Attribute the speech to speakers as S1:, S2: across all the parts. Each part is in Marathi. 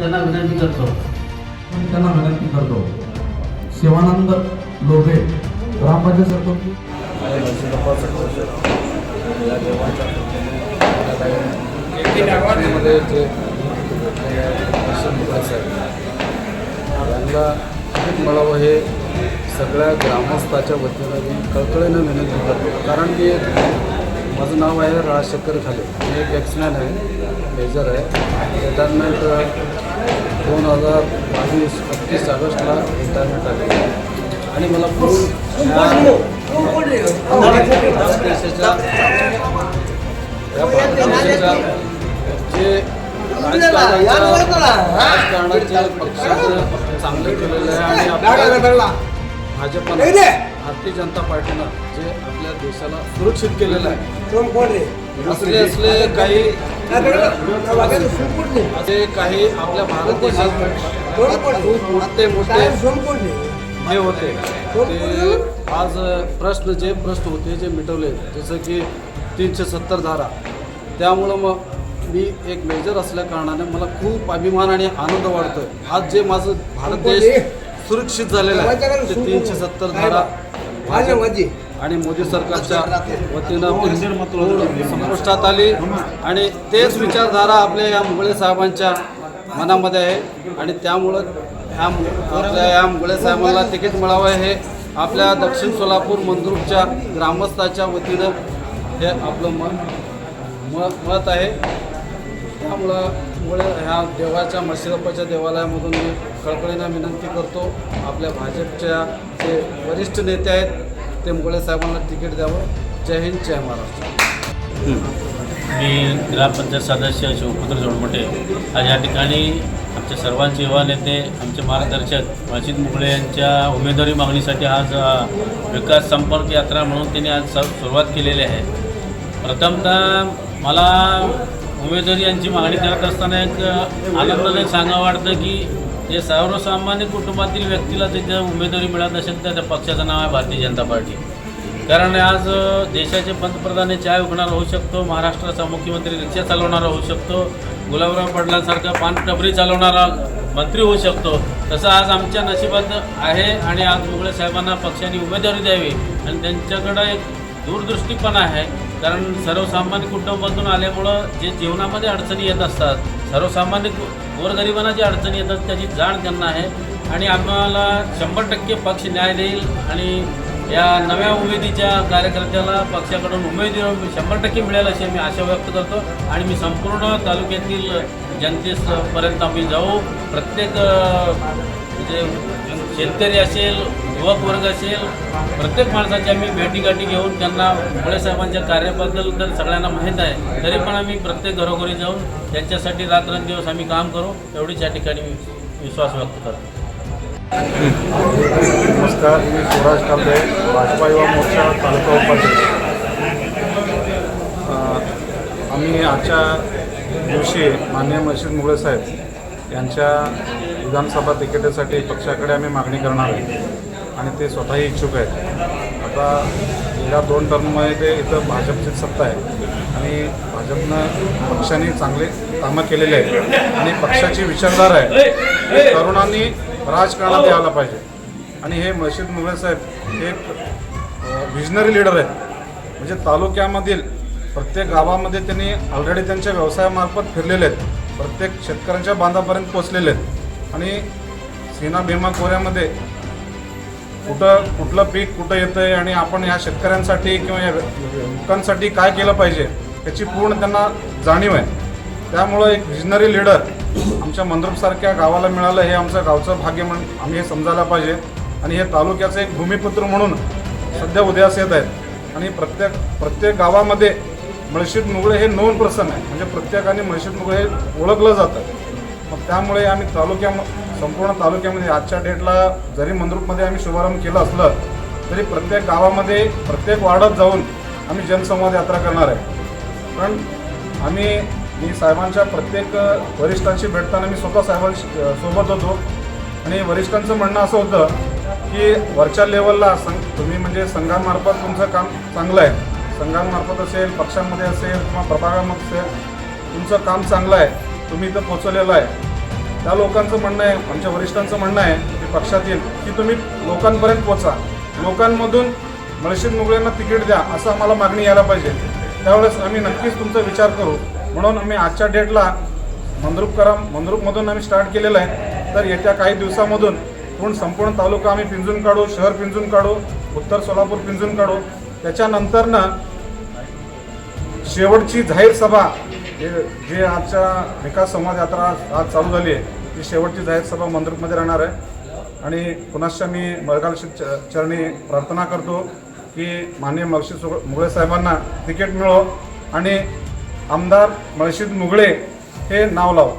S1: त्यांना विनंती करतो.
S2: मी त्यांना विनंती करतो. शिवानंद लोभे ग्रामपंचायत सरपंच.
S3: मिळावं हे सगळ्या ग्रामस्थाच्या वतीनं मी कळकळीनं विनंती करतो. कारण की माझं नाव आहे राजशेखर खाले. मी एक एक्समॅन आहे मेजर आहे. रिटायरमेंट दोन हजार बावीस पस्तीस ऑगस्टला रिटायरमेंट आली. आणि मला जे राजकारणाच्या पक्षाचं चांगलं केलेलं आहे आणि भाजपनं भारतीय जनता पार्टीनं जे आपल्या देशाला सुरक्षित केलेलं आहे. असले असले काही असे काही आपल्या भारत देशात खूप मोठे मोठे हे होते. ते आज प्रश्न जे प्रश्न होते जे मिटवले जसं की तीनशे सत्तर धारा. त्यामुळं मग मी एक मेजर असल्या कारणाने मला खूप अभिमान आणि आनंद वाटतोय आज जे माझं भारत देश सुरक्षित झालेलं आहे ते तीनशे सत्तर धारा. भाजप आणि मोदी सरकारच्या वतीनं पूर्ण संपुष्टात आली. आणि तेच विचारधारा आपल्या या मुगळे साहेबांच्या मनामध्ये आहे. आणि त्यामुळं ह्या आपल्या या मुगळे साहेबांना तिकीट मिळावं हे आपल्या दक्षिण सोलापूर मंद्रुपच्या ग्रामस्थाच्या वतीनं हे आपलं मत म मत आहे. त्यामुळं मुळे ह्या देवाच्या मशिरप्पाच्या देवालयामधून मी कळकळीनं विनंती करतो. आपल्या भाजपच्या जे वरिष्ठ नेते आहेत ते मुगळे साहेबांना तिकीट द्यावं. जय हिंद जय महाराष्ट्र.
S4: मी ग्रामपंचायत सदस्य शिवपुत्र जोडमोटे आज या ठिकाणी आमचे सर्वांचे युवा नेते आमचे मार्गदर्शक वाचित मुगळे यांच्या उमेदवारी मागणीसाठी आज विकास संपर्क यात्रा म्हणून त्यांनी आज सुरुवात केलेली आहे. प्रथमतः मला उमेदवारी यांची मागणी करत असताना एक आनंदाने सांगावं वाटतं की जे सर्वसामान्य कुटुंबातील व्यक्तीला तिथे उमेदवारी मिळत असेल तर त्या पक्षाचं नाव आहे भारतीय जनता पार्टी. कारण आज देशाचे पंतप्रधान हे चाय विकणारा होऊ शकतो महाराष्ट्राचा मुख्यमंत्री रिक्षा चालवणारा होऊ शकतो गुलाबराव पाटलांसारखा पानटपरी चालवणारा मंत्री होऊ शकतो. तसं आज आमच्या नशिबात आहे आणि आज मुगळे साहेबांना पक्षाने उमेदवारी द्यावी आणि त्यांच्याकडं एक दूरदृष्टीपणा आहे. कारण सर्वसामान्य कुटुंबातून आल्यामुळं जे जीवनामध्ये अडचणी येत असतात सर्वसामान्य गोरगरिबांना जे अडचणी येतात त्याची जाण त्यांना आहे. आणि आम्हाला शंभर टक्के पक्ष न्याय देईल आणि या नव्या उमेदीच्या कार्यकर्त्याला पक्षाकडून उमेदी शंभर टक्के मिळेल अशी मी आशा व्यक्त करतो. आणि मी संपूर्ण तालुक्यातील जनतेपर्यंत आम्ही जाऊ. प्रत्येक जे म्हणजे शेतकरी असेल युवक वर्ग असेल प्रत्येक माणसाची आम्ही भेटीगाठी घेऊन त्यांना मुळे साहेबांच्या कार्याबद्दल तर सगळ्यांना माहीत आहे तरी पण आम्ही प्रत्येक घरोघरी जाऊन त्यांच्यासाठी रात्रंदिवस आम्ही काम करू एवढीच या ठिकाणी मी विश्वास व्यक्त करतो.
S5: नमस्कार मी स्वराज कांबळे भाजपा युवा मोर्चा तालुका उपाध्यक्ष. आम्ही आजच्या दिवशी मान्य मशीद मुगळे साहेब यांच्या विधानसभा तिकिटासाठी पक्षाकडे आम्ही मागणी करणार आहे. आणि ते स्वतःही इच्छुक आहेत. आता गेल्या दोन टर्ममध्ये ते इथं भाजपची सत्ता आहे. आणि भाजपनं पक्षाने चांगले कामं केलेले आहेत. आणि पक्षाची विचारधारा आहे. की तरुणांनी राजकारणात यायला पाहिजे. आणि हे मशीद मुगळे साहेब हे एक विजनरी लीडर आहेत. म्हणजे तालुक्यामधील प्रत्येक गावामध्ये त्यांनी ऑलरेडी त्यांच्या व्यवसायामार्फत फिरलेले आहेत. प्रत्येक शेतकऱ्यांच्या बांधापर्यंत पोचलेले आहेत. आणि सीना भीमा कोऱ्यामध्ये कुठं कुठलं पीक कुठं येतं आहे आणि आपण ह्या शेतकऱ्यांसाठी किंवा या लोकांसाठी काय केलं पाहिजे याची पूर्ण त्यांना जाणीव आहे. त्यामुळं एक विजनरी लीडर आमच्या मंद्रुपसारख्या गावाला मिळालं हे आमचं गावचं भाग्य म्हणून आम्ही हे समजायला पाहिजे. आणि हे तालुक्याचं एक भूमिपुत्र म्हणून सध्या उदयास येत आहेत. आणि प्रत्येक प्रत्येक गावामध्ये मळशीद मुगळे हे नोन प्रसन्न आहे. म्हणजे प्रत्येकाने मळशीद मुगळे हे ओळखलं जातं. मग त्यामुळे आम्ही तालुक्या संपूर्ण तालुक्यामध्ये आजच्या डेटला जरी मंद्रुपमध्ये आम्ही शुभारंभ केला असलं तरी प्रत्येक गावामध्ये प्रत्येक वार्डात जाऊन आम्ही जनसंवाद यात्रा करणार आहे. पण आम्ही मी साहेबांच्या प्रत्येक वरिष्ठांशी भेटताना मी स्वतः साहेबांशी सोबत होतो. आणि वरिष्ठांचं म्हणणं असं होतं की वरच्या लेवलला संघ तुम्ही म्हणजे संघांमार्फत तुमचं काम चांगलं आहे. संघांमार्फत असेल पक्षांमध्ये असेल किंवा प्रभागामध्ये असेल तुमचं काम चांगलं आहे. तुम्ही इथं पोचवलेलं आहे. त्या लोकांचं म्हणणं आहे आमच्या वरिष्ठांचं म्हणणं आहे की पक्षातील की तुम्ही लोकांपर्यंत पोचा. लोकांमधून मळशीद मुगळ्यांना तिकीट द्या असं आम्हाला मागणी यायला पाहिजे. त्यावेळेस आम्ही नक्कीच तुमचा विचार करू. म्हणून आम्ही आजच्या डेटला मंद्रुप करा मंद्रुपमधून आम्ही स्टार्ट केलेलं आहे. तर येत्या काही दिवसामधून पूर्ण संपूर्ण तालुका आम्ही पिंजून काढू शहर पिंजून काढू उत्तर सोलापूर पिंजून काढू. त्याच्यानंतरनं शेवटची जाहीर सभा हे जे आजच्या विकास संवाद यात्रा आज चालू झाली आहे ती शेवटची जाहीर सभा मंद्रुपमध्ये राहणार आहे. आणि पुनश्च मी मळगाल चरणी प्रार्थना करतो की माननीय मळशीद मुगळे साहेबांना तिकीट मिळो आणि आमदार मळशीद मुगळे हे नाव लाव.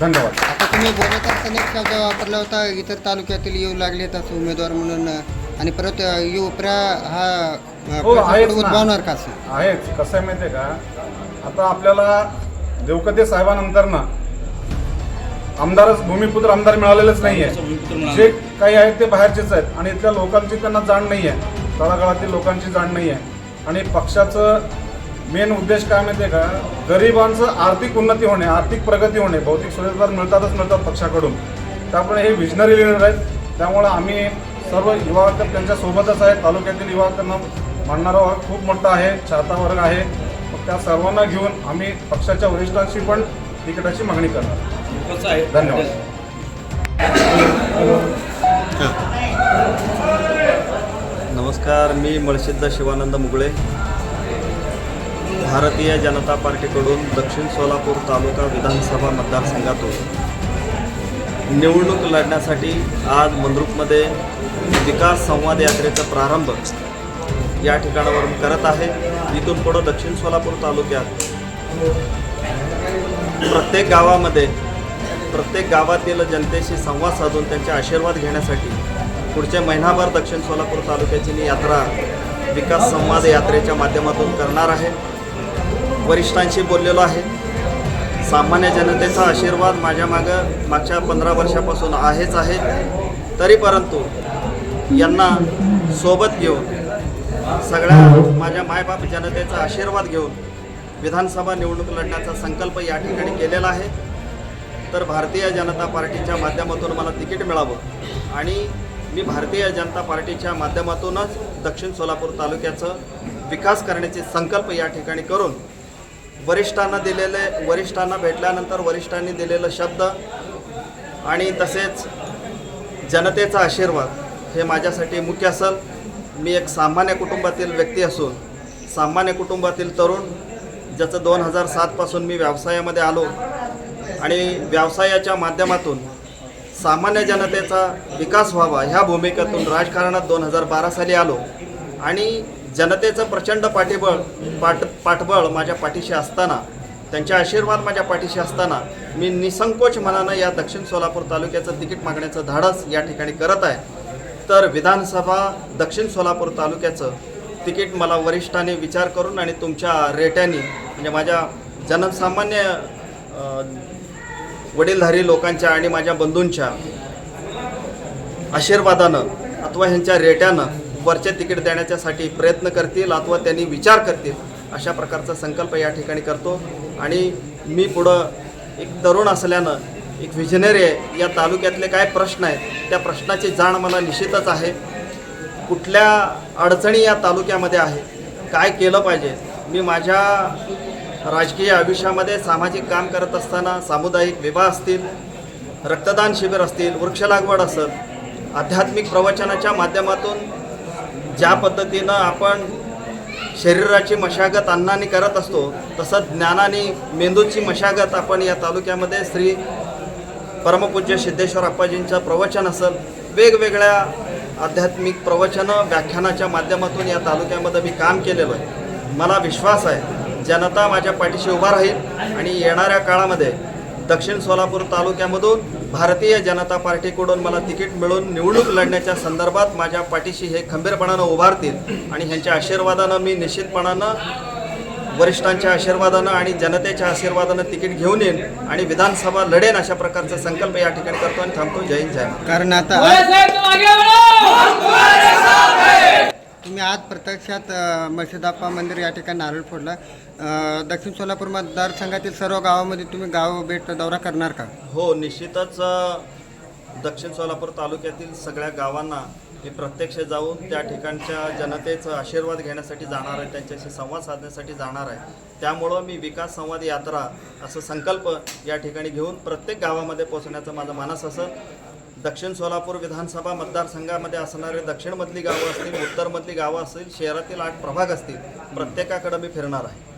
S5: धन्यवाद.
S6: आता तुम्ही असताना एक शब्द वापरला होता इतर तालुक्यातील येऊ लागले तसं उमेदवार म्हणून आणि परत युप्रा हा
S5: हो, आहेच.
S6: उद्भवणार का असं?
S5: आहेच. कसं आहे माहिती आहे का? आता आपल्याला देवकते साहेबानंतरनं आमदारच भूमिपुत्र आमदार मिळालेलेच नाही आहे जे काही आहेत ते बाहेरचेच आहेत आणि इथल्या लोकांची त्यांना जाण नाही आहे तळागाळातील लोकांची जाण नाही आहे आणि पक्षाचं मेन उद्देश काय माहिती आहे का? गरिबांचं आर्थिक उन्नती होणे आर्थिक प्रगती होणे भौतिक सुविधा मिळतातच मिळतात पक्षाकडून. त्यामुळे हे विजनरी लिडर आहेत. त्यामुळं आम्ही सर्व युवा वर्ग त्यांच्या सोबतच आहे. तालुक्यातील युवा वर्गांना मानणारा वर्ग खूप मोठा आहे. चाहता वर्ग आहे. त्या सर्वांना घेऊन आम्ही पक्षाच्या वरिष्ठांशी पण तिकिटाची मागणी करणार. धन्यवाद.
S7: नमस्कार मी मळसिद्ध शिवानंद मुगळे. भारतीय जनता पार्टीकडून दक्षिण सोलापूर तालुका विधानसभा मतदारसंघातून निवडणूक लढण्यासाठी आज मंद्रुपमध्ये विकास संवाद यात्रेचा प्रारंभ या ठिकाणावरून करत आहे. इथून पुढं दक्षिण सोलापूर तालुक्यात प्रत्येक गावामध्ये प्रत्येक गावातील जनतेशी संवाद साधून त्यांचे आशीर्वाद घेण्यासाठी पुढच्या महिनाभर दक्षिण सोलापूर तालुक्याची मी यात्रा विकास संवाद यात्रेच्या माध्यमातून करणार आहे. वरिष्ठांशी बोललेलो आहे. सामान्य जनतेचा आशीर्वाद माझ्या मागं मागच्या पंधरा वर्षापासून आहेच आहे. तरी परंतु यांना सोबत घेऊन सगळ्या माझ्या मायबाप जनतेचा आशीर्वाद घेऊन विधानसभा निवडणूक लढण्याचा संकल्प या ठिकाणी केलेला आहे. तर भारतीय जनता पार्टीच्या माध्यमातून मला तिकीट मिळावं आणि मी भारतीय जनता पार्टीच्या माध्यमातूनच दक्षिण सोलापूर तालुक्याचं विकास करण्याचे संकल्प या ठिकाणी करून वरिष्ठांना दिलेले वरिष्ठांना भेटल्यानंतर वरिष्ठांनी दिलेलं शब्द आणि तसेच जनतेचा आशीर्वाद हे माझ्यासाठी मुख्य असेल. मी एक सामान्य कुटुंबातील व्यक्ती असून सामान्य कुटुंबातील तरुण ज्याचं दोन हजार सातपासून मी व्यवसायामध्ये आलो आणि व्यवसायाच्या माध्यमातून सामान्य जनतेचा विकास व्हावा ह्या भूमिकेतून राजकारणात दोन हजार बारा साली आलो आणि जनतेचं प्रचंड पाठीबळ पाठ पाठबळ माझ्या पाठीशी असताना त्यांचे आशीर्वाद माझ्या पाठीशी असताना मी निसंकोच मनानं या दक्षिण सोलापूर तालुक्याचं तिकीट मागण्याचं धाडस या ठिकाणी करत आहे. तर विधानसभा दक्षिण सोलापूर तालुक्याचं तिकीट मला वरिष्ठाने विचार करून आणि तुमच्या रेट्याने म्हणजे माझ्या जनसामान्य वडीलधारी लोकांच्या आणि माझ्या बंधूंच्या आशीर्वादानं अथवा ह्यांच्या रेट्यानं वरचे तिकीट देण्याच्यासाठी प्रयत्न करतील अथवा त्यांनी विचार करतील अशा प्रकारचा संकल्प या ठिकाणी करतो. आणि मी पुढं एक तरुण असल्यानं एक व्हिजनरी आहे. या तालुक्यातले काय प्रश्न आहेत त्या प्रश्नाची जाण मला निश्चितच आहे. कुठल्या अडचणी या तालुक्यामध्ये आहे काय केलं पाहिजे? मी माझ्या राजकीय आयुष्यामध्ये सामाजिक काम करत असताना सामुदायिक विवाह असतील रक्तदान शिबिर असतील वृक्ष लागवड असेल आध्यात्मिक प्रवचनाच्या माध्यमातून ज्या पद्धतीनं आपण शरीराची मशागत अन्नाने करत असतो तसंच ज्ञानाने मेंदूची मशागत आपण या तालुक्यामध्ये श्री परमपूज्य सिद्धेश्वर अप्पाजींचं प्रवचन असेल वेगवेगळ्या आध्यात्मिक प्रवचनं व्याख्यानाच्या माध्यमातून या तालुक्यामध्ये मी काम केलेलं आहे. मला विश्वास आहे जनता माझ्या पाठीशी उभा राहील आणि येणाऱ्या काळामध्ये दक्षिण सोलापूर तालुक्यामधून भारतीय जनता पार्टीकडून मला तिकीट मिळून निवडणूक लढण्याच्या संदर्भात माझ्या पाठीशी हे खंबीरपणानं उभारतील आणि ह्यांच्या आशीर्वादानं मी निश्चितपणानं वरिष्ठांच्या आशीर्वादानं आणि जनतेच्या आशीर्वादानं तिकीट घेऊन येईन आणि विधानसभा लढेन अशा प्रकारचा संकल्प या ठिकाणी करतो आणि थांबतो. जय हिंद जय.
S6: कारण आता तुम्ही आज प्रत्यक्षात मशिदाप्पा मंदिर या ठिकाणी नारळ फोडला. दक्षिण सोलापूर मतदारसंघातील सर्व गावामध्ये तुम्ही गाव भेट दौरा करणार का?
S7: हो निश्चितच दक्षिण सोलापूर तालुक्यातील सगळ्या गावांना मी प्रत्यक्ष जाऊन त्या ठिकाणच्या जनतेचा आशीर्वाद घेण्यासाठी जाणार आहे त्यांच्याशी संवाद साधण्यासाठी जाणार आहे. त्यामुळं मी विकास संवाद यात्रा असं संकल्प या ठिकाणी घेऊन प्रत्येक गावामध्ये पोहोचण्याचं माझं मानस असं दक्षिण सोलापूर विधानसभा मतदारसंघामध्ये असणारे दक्षिणमधली गावं असतील उत्तरमधली गावं असतील शहरातील आठ प्रभाग असतील प्रत्येकाकडं मी फिरणार आहे.